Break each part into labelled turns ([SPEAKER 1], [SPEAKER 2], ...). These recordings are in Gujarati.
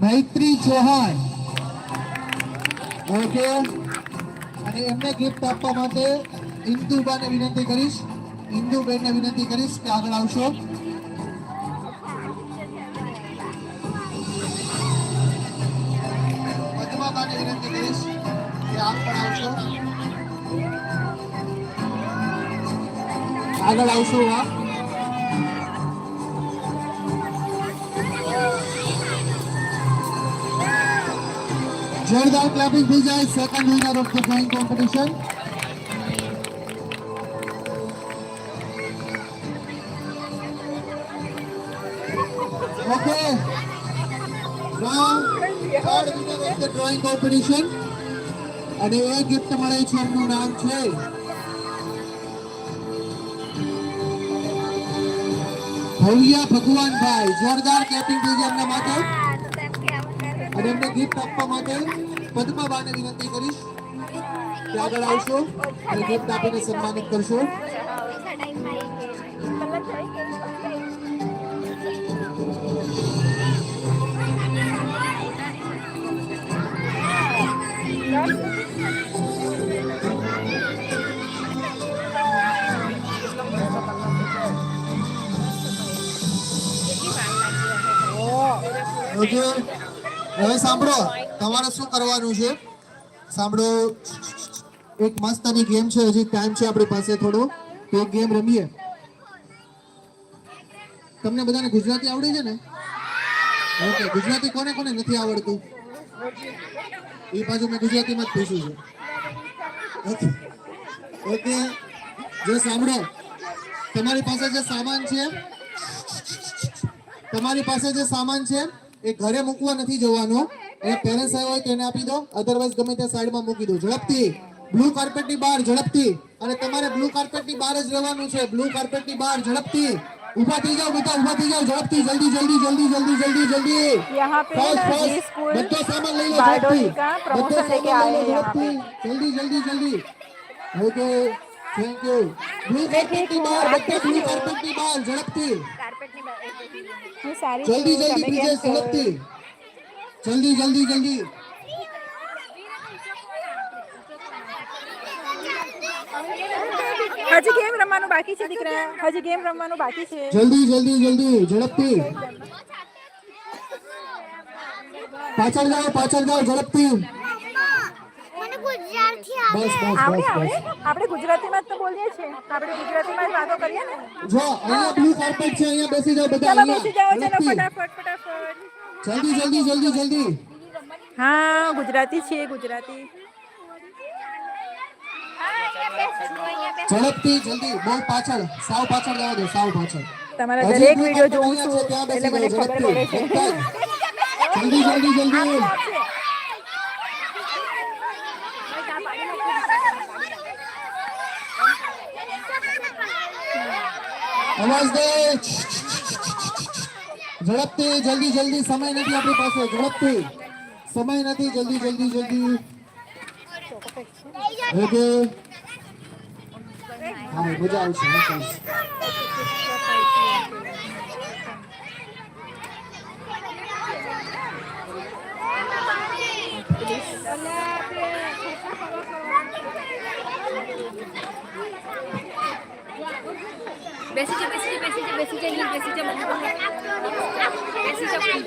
[SPEAKER 1] મૈત્રી ચૌહાણ. ઓકે. અને એમને ગિફ્ટ આપવા માટે ઇન્દુબાને વિનંતી કરીશ. ઇન્દુબેનને વિનંતી કરીશ કે આગળ આવશો. પદ્માબાને વિનંતી કરીશ કે આપ આવશો. આગળ આવશો આપ. જોરદાર ક્લેપિંગ થઈ જાય second winner of the drawing competition okay third winner of the drawing competition. અને એ ગિફ્ટ મળે છે એમનું નામ છે. ભવ્યા ભગવાનભાઈ, જોરદાર ક્લેપિંગ થઈ જાય એમના માટે. અને એમને ગિફ્ટ આપવા માટે પદ્માબાને વિનંતી કરીશ. કે આગળ આવશો અને ગિફ્ટ આપીને સન્માનિત કરશો. ઓકે હવે સાંભળો, તમારે શું કરવાનું છે? સાંભળો, એક મસ્તની ગેમ છે, હજી ટાઈમ છે આપણી પાસે થોડો. તો ગેમ રમીએ. તમને બધાને ગુજરાતી આવડે છે ને? ઓકે, ગુજરાતી કોને કોને નથી આવડતું? એ બાજુ મેં ગુજરાતીમાં જ પૂછ્યું છે. ઓકે. ઓકે, જો સાંભળો. તમારી પાસે જે સામાન છે, તમારી પાસે જે સામાન છે એ ઘરે મૂકવા નથી જવાનો. એ પેરેન્ટ્સ આવ્યો હોય તો એને આપી દો. અધરવાઇઝ ગમે ત્યાં સાઈડમાં મૂકી દો. ઝડપથી. બ્લુ કાર્પેટની બહાર ઝડપથી. અને તમારે બ્લુ કાર્પેટની બહાર જ રહેવાનું છે. બ્લુ કાર્પેટની બહાર ઝડપથી. ઊભા થઈ જાઓ બેટા ઊભા થઈ જાઓ. ઝડપથી જલ્દી જલ્દી જલ્દી જલ્દી જલ્દી જલ્દી. બધો સામાન લઈ લો ઝડપથી. બધો સામાન લઈ લો ઝડપથી. જલ્દી જલ્દી જલ્દી. ઓકે થેન્ક યુ બ્લુ કાર્પેટની બહાર બધો બ્લુ કાર્પેટની બહાર ઝડપથી.
[SPEAKER 2] હું સારી
[SPEAKER 1] જલ્દી જલ્દી
[SPEAKER 2] છો?
[SPEAKER 1] ઝડપથી જલ્દી જલ્દી જલ્દી.
[SPEAKER 2] હજી ગેમ રમવાનું બાકી છે દીકરા. હજી ગેમ રમવાનું બાકી છે.
[SPEAKER 1] જલ્દી જલ્દી જલ્દી. ઝડપથી. પાછળ જાઓ પાછળ જાઓ ઝડપથી. બસ બસ
[SPEAKER 2] આવડે
[SPEAKER 1] બસ.
[SPEAKER 2] આવડે? આપણે ગુજરાતીમાં જ તો બોલીએ છીએ. આપણે ગુજરાતીમાં જ વાતો કરીએ ને?
[SPEAKER 1] જો અહીંયા બ્લુ કાર્પેટ છે અહીંયા બેસી જાઓ બધા
[SPEAKER 2] ચાલો બેસી જાઓ ચાલો ફટાફટ ફટાફટ.
[SPEAKER 1] જલ્દી જલ્દી જલ્દી જલ્દી.
[SPEAKER 2] હા ગુજરાતી છે ગુજરાતી.
[SPEAKER 1] ઝડપથી જલ્દી. બહુ પાછળ. સાવ પાછળ જવા દો સાવ પાછળ.
[SPEAKER 2] તમારા દરેક વીડિયો જોઉં છું એટલે મને ખબર પડે છે.
[SPEAKER 1] જલ્દી જલ્દી જલ્દી. અવાજ દે ઝડપથી, જલ્દી જલ્દી. સમય નથી આપણી પાસે. ઝડપથી. સમય નથી. જલ્દી જલ્દી જલ્દી. ઓકે હા, મજા આવશે. મજા આવશે.
[SPEAKER 3] બેસી જા બેસી જા બેસી જા બેસી જા અહીં બેસી જા મને બેસી જા પ્લીઝ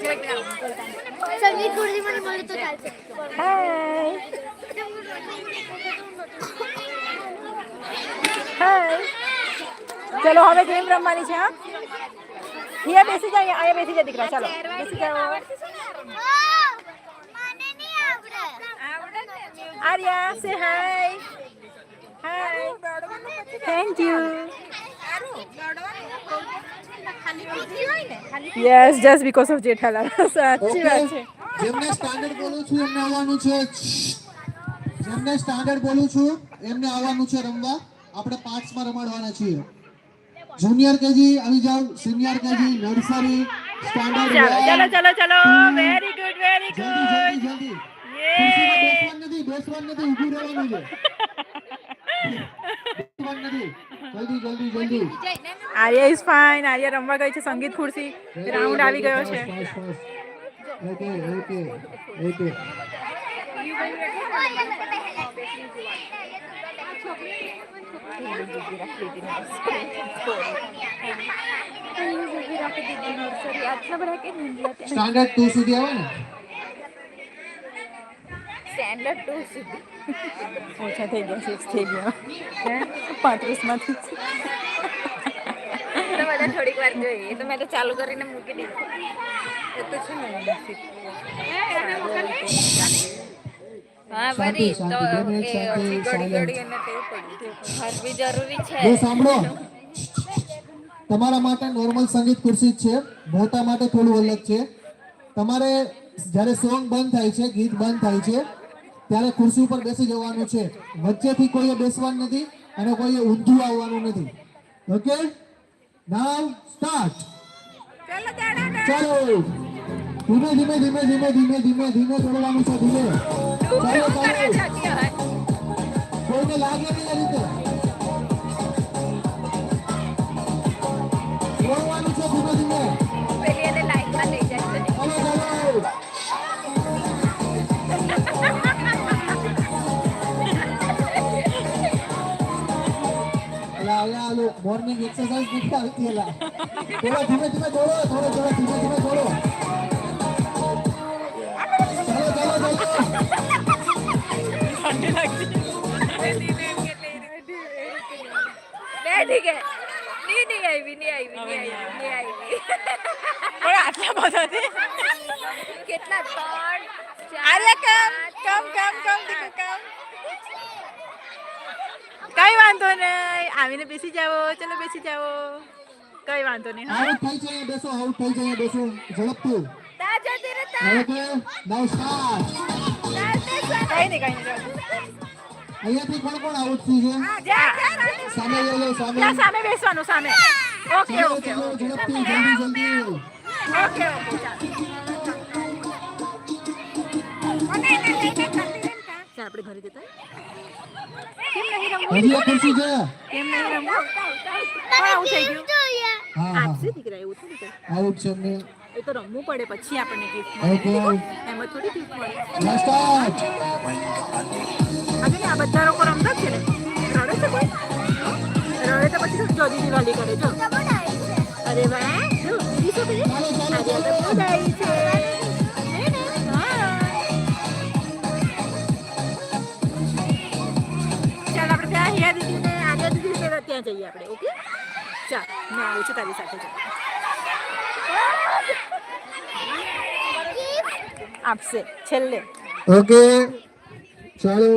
[SPEAKER 4] સંગીત ગુરુજી મને મળે તો ચાલશે
[SPEAKER 2] હાય હાય ચલો હવે ગેમ રમવાની છે હા અહીંયા બેસી જા અહીંયા અહીંયા બેસી જા દીકરા ચાલો બેસી જાઓ
[SPEAKER 4] મને નહીં આવડે
[SPEAKER 2] આર્યા સે hi hi thank you yes just because of Jethalal સાચી વાત છે
[SPEAKER 1] જેમને સ્ટાન્ડર્ડ બોલું છું એમને આવવાનું છે. જેમને સ્ટાન્ડર્ડ બોલું છું એમને આવવાનું છે રમવા. આપણે પાર્ટ્સમાં રમાડવાના છીએ. જુનિયર કેજી આવી જાવ સિનિયર કેજી નર્સરી સ્ટાન્ડર્ડ
[SPEAKER 2] ચલો ચલો ચાલો વેરી ગુડ વેરી ગુડ
[SPEAKER 1] જલ્દી જલ્દી ખુરશીમાં બેસવાનું નથી બેસવાનું નથી ઊભું રહેવાનું છે.
[SPEAKER 2] આર્યા ઇઝ ફાઇન આર્યા રમવા ગઈ છે સંગીત ખુરશી. રાઉન્ડ આવી ગયો છે.
[SPEAKER 1] ઓકે ઓકે ઓકે સ્ટાન્ડર્ડ 2 સુધી આવે ને?
[SPEAKER 2] સ્ટાન્ડર્ડ 2 સુધી. ઓછા થઈ ગયા સિક્સ થઈ ગયા. પાંત્રીસમાંથી.
[SPEAKER 3] તો બધા થોડીક વાર જોઈએ. તો મેં તો ચાલુ કરીને મૂકી દીધું. એ તો છે હા બરી તો
[SPEAKER 1] શાંતિ, બે મિનિટ
[SPEAKER 3] એ
[SPEAKER 1] શાંતિ,
[SPEAKER 3] ઓછી ઘડી
[SPEAKER 1] silence.
[SPEAKER 3] ઘડી એને ટેવ પડી હરવી જરૂરી છે.
[SPEAKER 1] સાંભળો. તમારા માટે નોર્મલ સંગીત ખુરશી જ છે. મોટા માટે થોડું અલગ છે. તમારે જ્યારે સોંગ બંધ થાય છે ગીત બંધ થાય છે ત્યારે ખુરશી ઉપર બેસી જવાનું છે. વચ્ચેથી કોઈએ બેસવાનું નથી અને કોઈએ ઊંધું આવવાનું નથી. ઓકે નાવ સ્ટાર્ટ ચાલો ધીમે ધીમે ધીમે ધીમે ધીમે ધીમે ધીમે ચડવાનું છે ધીમે. ચાલો ચાલો. કોઈને લાગે નહીં આ રીતે. દોડવાનું છે ધીમે ધીમે. અલા અલા અલો મોર્નિંગ એક્સરસાઇઝ નથી આવતી અલા થોડો ધીમે ધીમે દોડો થોડો થોડો ધીમે ધીમે દોડો ચાલો ચાલો ચાલો
[SPEAKER 3] બે ઠીક હે નહીં નહીં આવી નહીં આવી નહીં આવી નહીં આવી
[SPEAKER 2] પણ આટલા બધાથી
[SPEAKER 3] કેટલા ત્રણ ચાર,
[SPEAKER 2] આર્ય કામ કામ કામ કામ દીકુ કામ કઈ વાંધો નહીં. આવીને બેસી જાઓ. ચલો બેસી જાઓ. કઈ વાંધો નહીં હા.
[SPEAKER 1] આઉટ થઈ જાય બેસો આઉટ થઈ જાય બેસો. ઝડપથી.
[SPEAKER 3] તા જતી
[SPEAKER 1] ઓકે નાવ સ્ટાર્ટ
[SPEAKER 3] તા તે સર
[SPEAKER 2] કઈ નહીં કઈ નહીં.
[SPEAKER 1] અહીંયાથી કોણ આઉટ છે. સામે લઈ સામે.
[SPEAKER 2] સામે બેસવાનું સામે. ઓકે ઓકે
[SPEAKER 1] ઝડપથી જલ્દી જલ્દી.
[SPEAKER 2] ઓકે ઓકે ઘરે જતા કેમ નહીં રમવું?
[SPEAKER 1] હજી એક ખુરશી છે?
[SPEAKER 2] કેમ નહીં રમવું? આવું થઈ ગયું.
[SPEAKER 1] હા હા
[SPEAKER 2] આપશે દીકરા એવું થોડી કરે
[SPEAKER 1] આઉટ છે ને
[SPEAKER 2] એ તો રમવું પડે પછી આપણને ગિફ્ટ
[SPEAKER 1] ઓકે
[SPEAKER 2] એમાં થોડી ગિફ્ટ મળે.
[SPEAKER 1] સ્ટાર્ટ
[SPEAKER 2] આગળ ને આ બધા લોકો રમતા જ છે ને. રડે છે કોઈ? રડે તો પછી જો દીદી વાલી કરે જો અરે વાહ જો દીદી શું? કરે આજે તો બોલાઈ છે. ત્યાં જઈએ આપણે ઓકે? ચાલ હું આવું છું તારી સાથે જાઉં આપશે છેલ્લે.
[SPEAKER 1] ઓકે ચાલો.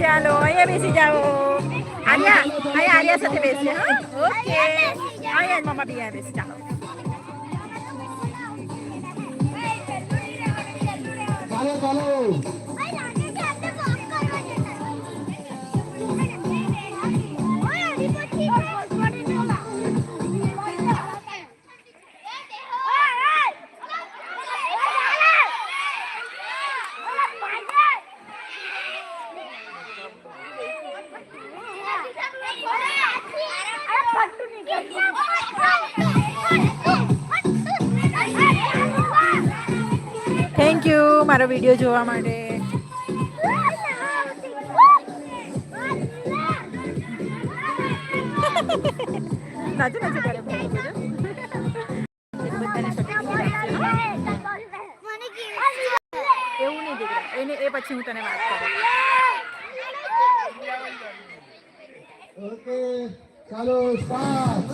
[SPEAKER 2] ચાલો અહીંયા બેસી જાઓ. આર્યા અહીંયા આર્યા સાથે બેસીએ હા? ઓકે. અહીંયા મમ્મા બી આ બેસી જાઓ.
[SPEAKER 1] ચાલો ચાલો.
[SPEAKER 2] મારો વીડિયો જોવા માટે. નાચો નાચો કરે એવું નહીં દીકરા. એને એ પછી હું તને વાત કરું.
[SPEAKER 1] ઓકે ચાલો સ્ટાર્ટ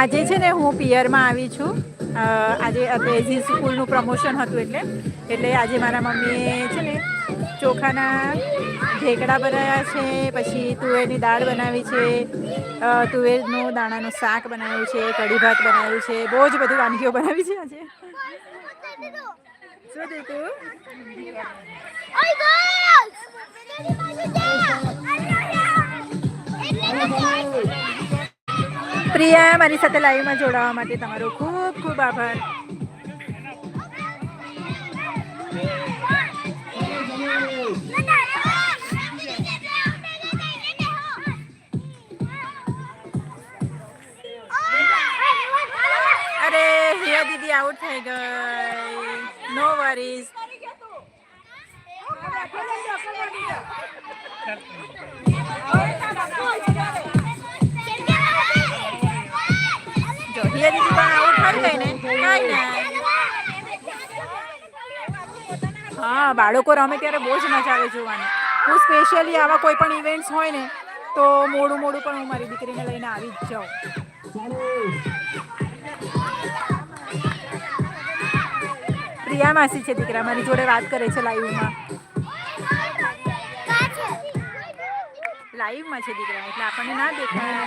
[SPEAKER 2] આજે છે ને હું પિયરમાં આવી છું. આજે બેઝી સ્કૂલનું પ્રમોશન હતું એટલે. એટલે આજે મારા મમ્મીએ છે ને ચોખાના ઢેકડા બનાવ્યા છે, પછી તુવેરની દાળ બનાવી છે તુવેરનું દાણાનું શાક બનાવ્યું છે, કઢી ભાત બનાવ્યું છે, બહુ જ બધી વાનગીઓ બનાવી છે આજે. શું!
[SPEAKER 4] એટલે
[SPEAKER 2] પ્રિયા, મારી સાથે લાઈવમાં જોડાવા માટે તમારો ખૂબ ખૂબ આભાર. દીદી આઉટ થઈ ગઈ. નો વરીઝ જો હિયા દીદી પણ આઉટ થઈ ગઈ ને? કાંઈ ના. હા, બાળકો રમે ત્યારે બહુ જ મજા આવે જોવાની. હું સ્પેશિયલી આવા કોઈ પણ ઇવેન્ટ્સ હોય ને, તો મોડું મોડું પણ હું મારી દીકરીને લઈને આવી જ જાઉં. પ્રિયા માસી છે દીકરા, મારી જોડે વાત કરે છે લાઈવમાં લાઈવમાં છે દીકરા, એટલે આપણને ના દેખાય.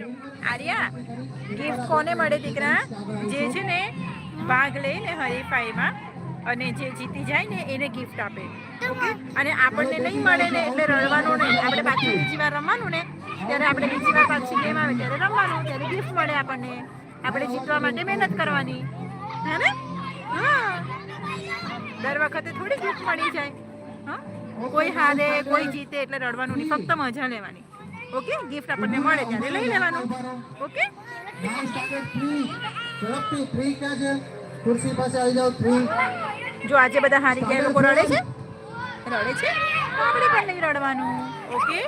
[SPEAKER 2] આર્યા ગિફ્ટ કોને મળે દીકરા? જે છે ને ભાગ લે હરીફાઈમાં અને જે જીતી જાય ને એને ગિફ્ટ આપે. અને આપણને નહીં મળે ને એટલે રડવાનું નહીં. આપણે પાછી બીજી વાર રમવાનું ને. ત્યારે આપણે બીજી વાર પાછી ગેમ આવે ત્યારે રમવાનું. ત્યારે ગિફ્ટ મળે આપણને. આપણે જીતવા માટે મહેનત કરવાની. હે ને? દર વખતે થોડી ગિફ્ટ મળી જાય. હા? કોઈ હારે, કોઈ જીતે એટલે રડવાનું નહીં. ફક્ત મજા લેવાની. ઓકે? ગિફ્ટ આપણને મળે ત્યારે. લઈ લેવાનું. ઓકે?
[SPEAKER 1] ખુરશી પાસે આવી જાઓ three.
[SPEAKER 2] જો આજે બધા હારી ગયા, લોકો રડે છે? રડે છે? આપણે પણ નહીં રડવાનું. ઓકે?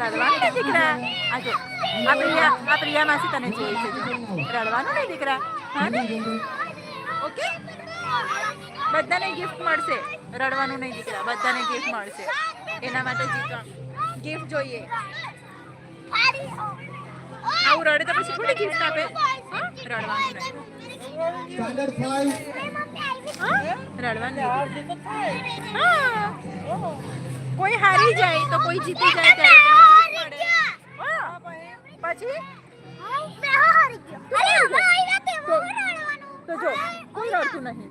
[SPEAKER 2] રડવાનું નહીં દીકરા? આ જો, આ પ્રિયા આ પ્રિયા માસી તને જોઈ છે. રડવાનું ને દીકરા? હા ઓકે? બધાને ગિફ્ટ મળશે રડવાનું નહીં દીકરા બધાને ગિફ્ટ મળશે એના માટે જીતવા ગિફ્ટ જોઈએ આવું રડે તો પછી થોડી ગિફ્ટ આપે હા? રડવાનું નહીં
[SPEAKER 1] Standard five.
[SPEAKER 2] હા? રડવાનું નહીં. હા કોઈ હારી જાય તો કોઈ જીતી જાય ત્યારે તેને gift મળે. હા. પછી તો જો કોઈ રડતું નહીં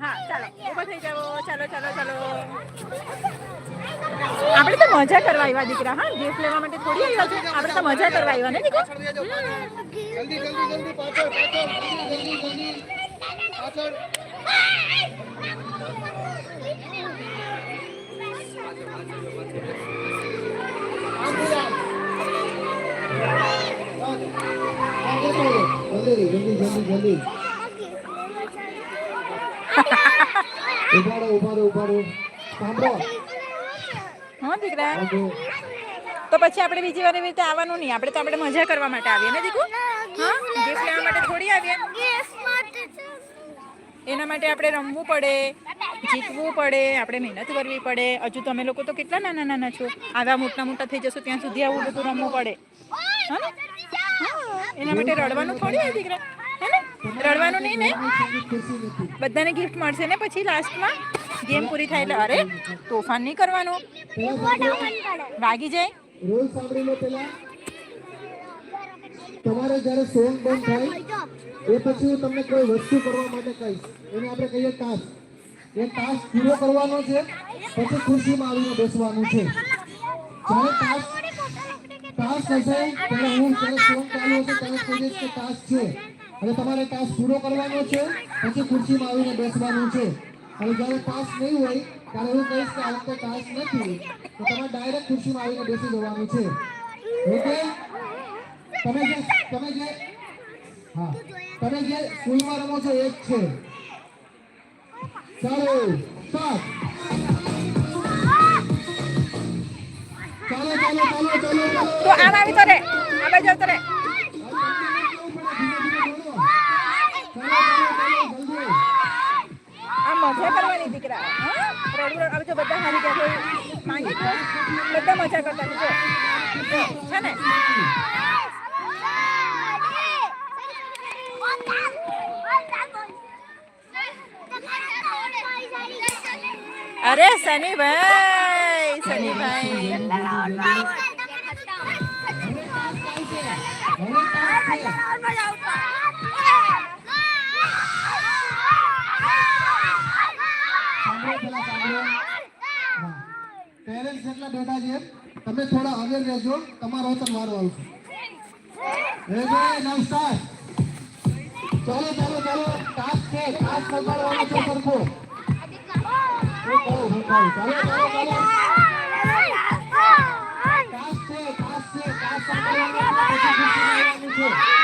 [SPEAKER 2] હા ચાલો ઊભા થઈ જાઓ ચાલો ચાલો ચાલો આપણે તો મજા કરવા આવ્યા દીકરા હા ગિફ્ટ લેવા માટે થોડી આવ્યા છે આપણે તો મજા કરવા આવ્યા ને દીકરા
[SPEAKER 1] જલ્દી જલ્દી જલ્દી પાછળ પાછળ જલ્દી જલ્દી જલ્દી પાછળ જલ્દી જલ્દી જલ્દી ઉભાડો ઉભારો ઉભારો સાંભળો.
[SPEAKER 2] હા દીકરા. તો પછી આપણે બીજી વાર એવી રીતે આવવાનું નહીં. આપણે તો આપણે મજા કરવા માટે આવીએ ને દીકુ? હા? ગિફ્ટ લેવા માટે થોડી આવીએ? એના માટે આપણે રમવું પડે જીતવું પડે આપણે મહેનત કરવી પડે. હજુ તમે લોકો તો કેટલા નાના નાના છો. આવા મોટા મોટા થઈ જશો ત્યાં સુધી આવું બધું રમવું પડે. હા એના માટે રડવાનું થોડી હોય દીકરા. રડવાનું નહીં ને?
[SPEAKER 1] ખુરશી નથી
[SPEAKER 2] બધાને ગિફ્ટ મળશે ને પછી લાસ્ટમાં ગેમ પૂરી થાય એટલે, અરે, તોફાન નહીં કરવાનું.
[SPEAKER 1] પેલા સાંભળો
[SPEAKER 2] વાગી જાય?
[SPEAKER 1] રૂલ સાંભળી લો પેલા તમારે જ્યારે સોંગ બંધ થાય, એ પછી હું તમને કોઈ વસ્તુ કરવા માટે કહીશ. એને આપણે કહીએ ટાસ્ક એ ટાસ્ક પૂરો કરવાનો છે, પછી ખુરશીમાં આવીને બેસવાનું છે. જ્યારે ટાસ્ક ટાસ્ક હશે, ત્યારે હું જ્યારે સોંગ ચાલુ હશે, ત્યારે કહી દઈશ કે ટાસ્ક છે. અને તમારે ટાસ્ક પૂરો કરવાનો છે. પછી ખુરશીમાં આવીને બેસવાનું છે. અને જ્યારે ટાસ્ક નહીં હોય, ત્યારે હું કહીશ કે આ વખતે ટાસ્ક નથી. તો તમારે ડાયરેક્ટ ખુરશીમાં આવીને બેસી જવાનું છે. ઓકે તમે જે તમે જે, હા. તમે જે સ્કૂલમાં રમો છો એ જ છે. ચાલો સ્ટાર્ટ ચાલો ચાલો ચાલો ચાલો ચાલો.
[SPEAKER 2] તો આમ આવી તો રે. આ બાજુ આવતો રે. આ મજા કરવાની દીકરા હા રડવું હવે જો બધા હારી ગયા કોઈ માંગે તો બધા મજા કરતા છે જો જો, છે ને અરે સનીભાઈ સનીભાઈ
[SPEAKER 1] પેરેન્ટ્સ જેટલા બેઠા છે, તમે થોડા અવેર રહેજો, તમારો વારો આવશે. સ્ટાર્ટ ચાલો ચાલો ચાલો ટાસ્ક છે ટાસ્ક સંભાળવાનો છે સરખો. ચાલો ચાલો ચાલો ટાસ્ક છે ટાસ્ક છે ટાસ્ક સંભાળવાનો છે.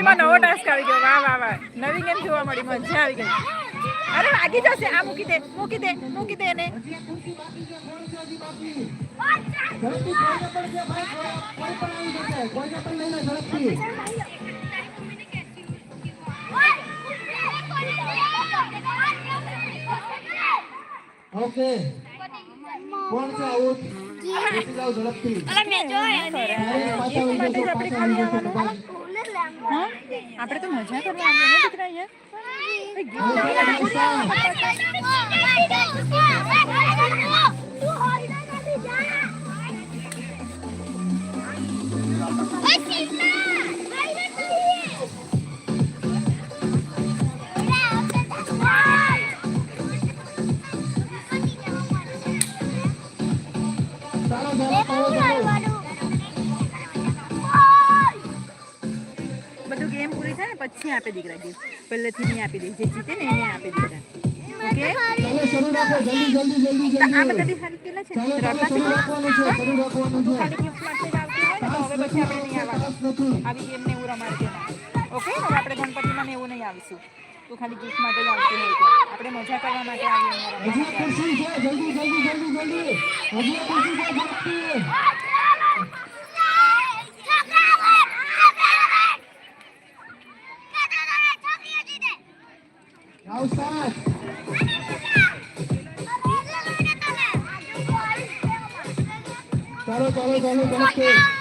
[SPEAKER 1] ખુરશીમાં
[SPEAKER 2] નવો ટાસ્ક આવી ગયો. વાહ વાહ વાહ. નવી ગેમ જોવા મળી. મજા આવી ગઈ. અરે વાગી જશે. આ મૂકી દે મૂકી દે મૂકી દે એને.
[SPEAKER 1] ઓકે. કોણ છે આઉટ? બેસી જાઓ ઝડપથી. પેરેન્ટ્સ
[SPEAKER 2] આપણે તો મજા કરવા આવ્યા દીકરા અહીંયા?
[SPEAKER 1] ચાલો ચાલો
[SPEAKER 2] પછી આપે દીકરા ગિફ્ટ પહેલેથી નહીં આપી દે. જે જીતે ને એને આપી દીકરા. ઓકે
[SPEAKER 1] ચાલો શરૂ રાખો જલ્દી જલ્દી જલ્દી
[SPEAKER 2] તો આ બધા બી સારી પેલા છે. ખાલી ગિફ્ટ માટે જ આવતી હોય ને તો હવે પછી આપણે નહીં આવવાનું. આવી ગેમ ને એવું રમાડતી ઓકે હવે આપણે ગણપતિમાં ને એવું નહીં આવીશું. તું ખાલી ગિફ્ટ માટે જ આવતી હોય આપણે મજા કરવા માટે આવીએ
[SPEAKER 1] જલ્દી જલ્દી જલ્દી જલ્દી. હજી ખુશી છે ચાલો ચાલો ચાલો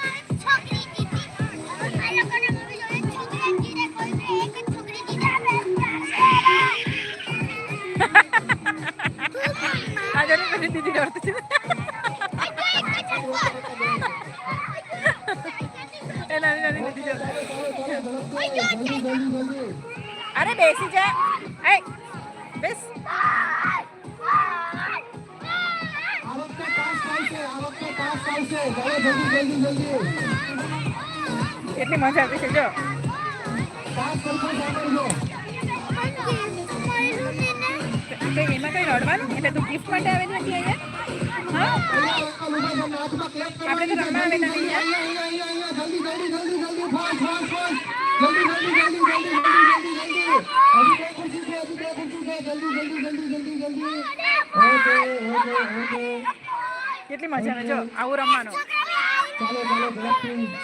[SPEAKER 2] કેટલી મજા આવે જો આવું રમવાનું.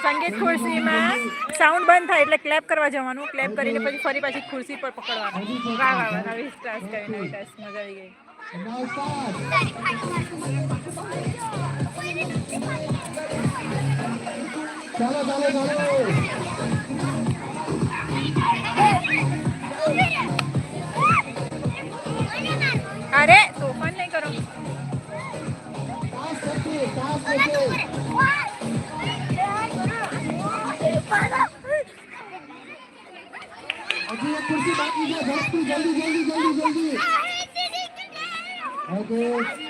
[SPEAKER 2] સંગીત ખુરશીમાં સાઉન્ડ બંધ થાય એટલે ક્લેપ કરવા જવાનું ક્લેપ કરીને પછી ફરી પાછી ખુરશી પર પકડવાનું વાહ વાહ વાહ નવી ટાસ્ક કરી નવી ટાસ્ક મજા આવી ગઈ
[SPEAKER 1] ચાલો, ચાલો, ચાલો.
[SPEAKER 2] અરે તોફાન નહીં કરો.
[SPEAKER 1] હજી એક ખુરશી બાકી છે. જલ્દી, જલ્દી, જલ્દી, જલ્દી. ઓકે.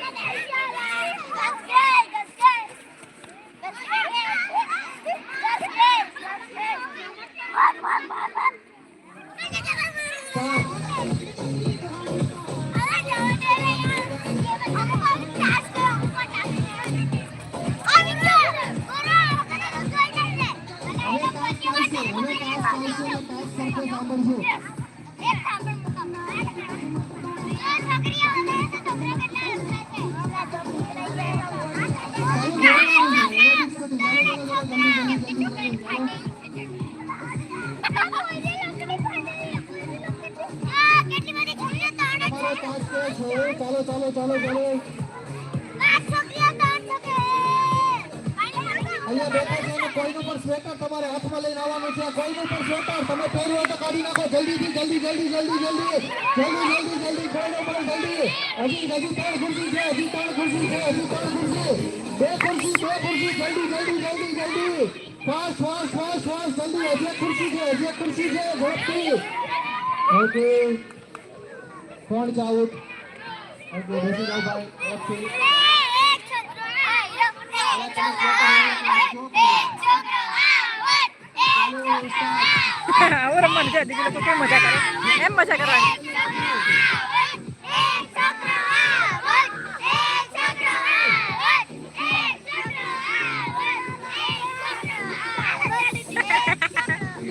[SPEAKER 1] સ્વેટર તમારે હાથમાં લઈને આવવાનું છે કોઈનું પણ સ્વેટર તમે પહેર્યું હોય તો કાઢી નાખો જલ્દીથી જલ્દી જલ્દી જલ્દી જલ્દી જલ્દી જલ્દી જલ્દી કોઈનું પણ જલ્દી હજી હજી ત્રણ ખુરશી છે હજી ત્રણ ખુરશી છે હજી ત્રણ ખુરશી બે ખુરશી બે ખુરશી જલ્દી જલ્દી જલ્દી જલ્દી ફાસ્ટ ફાસ્ટ ફાસ્ટ ફાસ્ટ જલ્દી હજી એક ખુરશી છે હજી એક ખુરશી છે ઝડપથી ઓકે કોણ છે આઉટ ઓકે બેસી જાઓ ભાઈ ઝડપથી
[SPEAKER 2] આવું રમવાનું છે દીદી લોકો કેમ મજા કરે એમ મજા કરવાની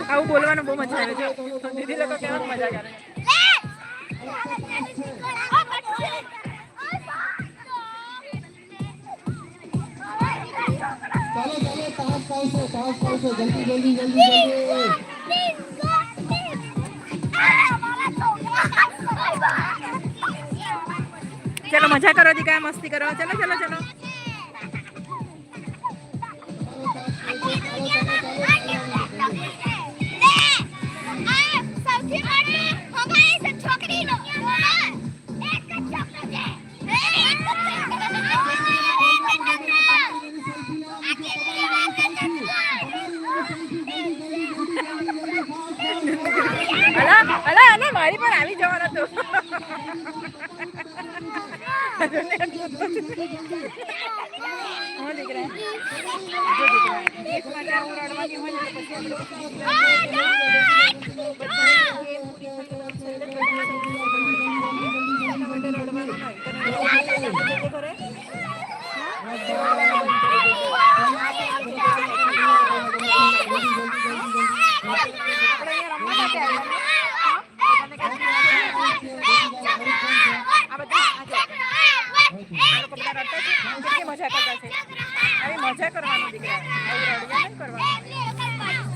[SPEAKER 2] આવું બોલવાનું બહુ મજા આવે છે દીદી લોકો કેમ મજા કરે
[SPEAKER 1] આવશે ટાસ્ક આવશે જલ્દી જલ્દી જલ્દી જલ્દી.
[SPEAKER 2] ચલો મજા કરો દીકા મસ્તી કરો. ચલો ચલો ચલો.
[SPEAKER 4] સૌથી
[SPEAKER 2] મારી પણ આવી જવાનો તો દીકરા મજા કરવાનું દીકરા. આવું રડવા નહીં કરવાનું?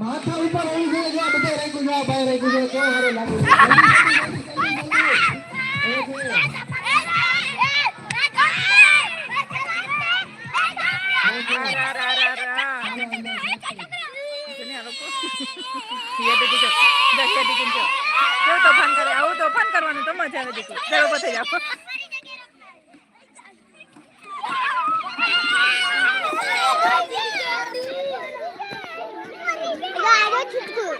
[SPEAKER 1] માથા ઉપર આવી ગયો જો બધા રહી ગુજા ભાઈ રહી ગુજા તો હારે લાગુ
[SPEAKER 2] ફોન કરવાનું તો મજા આવે દીકરી. ચાલો પથે જાઓ.
[SPEAKER 4] આવો છૂટકું.